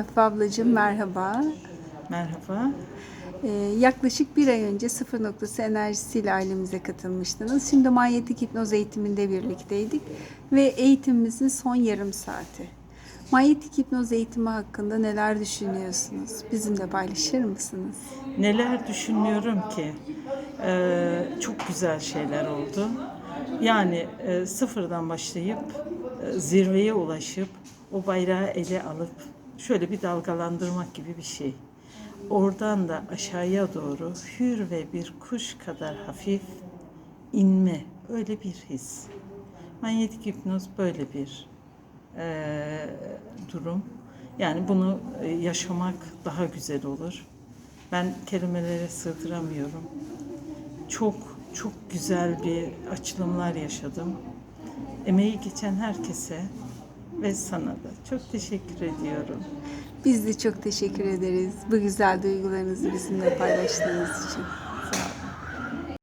Afife ablacığım merhaba. Merhaba. Ee, yaklaşık bir ay önce sıfır noktası enerjisiyle ailemize katılmıştınız. Şimdi manyetik hipnoz eğitiminde birlikteydik ve eğitimimizin son yarım saati. Manyetik hipnoz eğitimi hakkında neler düşünüyorsunuz? Bizimle paylaşır mısınız? Neler düşünüyorum ki? Ee, çok güzel şeyler oldu. Yani e, sıfırdan başlayıp e, zirveye ulaşıp o bayrağı ele alıp şöyle bir dalgalandırmak gibi bir şey. Oradan da aşağıya doğru hür ve bir kuş kadar hafif inme. Öyle bir his. Manyetik hipnoz böyle bir e, durum. Yani bunu e, yaşamak daha güzel olur. Ben kelimelere sığdıramıyorum. Çok çok güzel bir açılımlar yaşadım. Emeği geçen herkese ve sana da çok teşekkür ediyorum. Biz de çok teşekkür ederiz bu güzel duygularınızı bizimle paylaştığınız için. Sağ olun.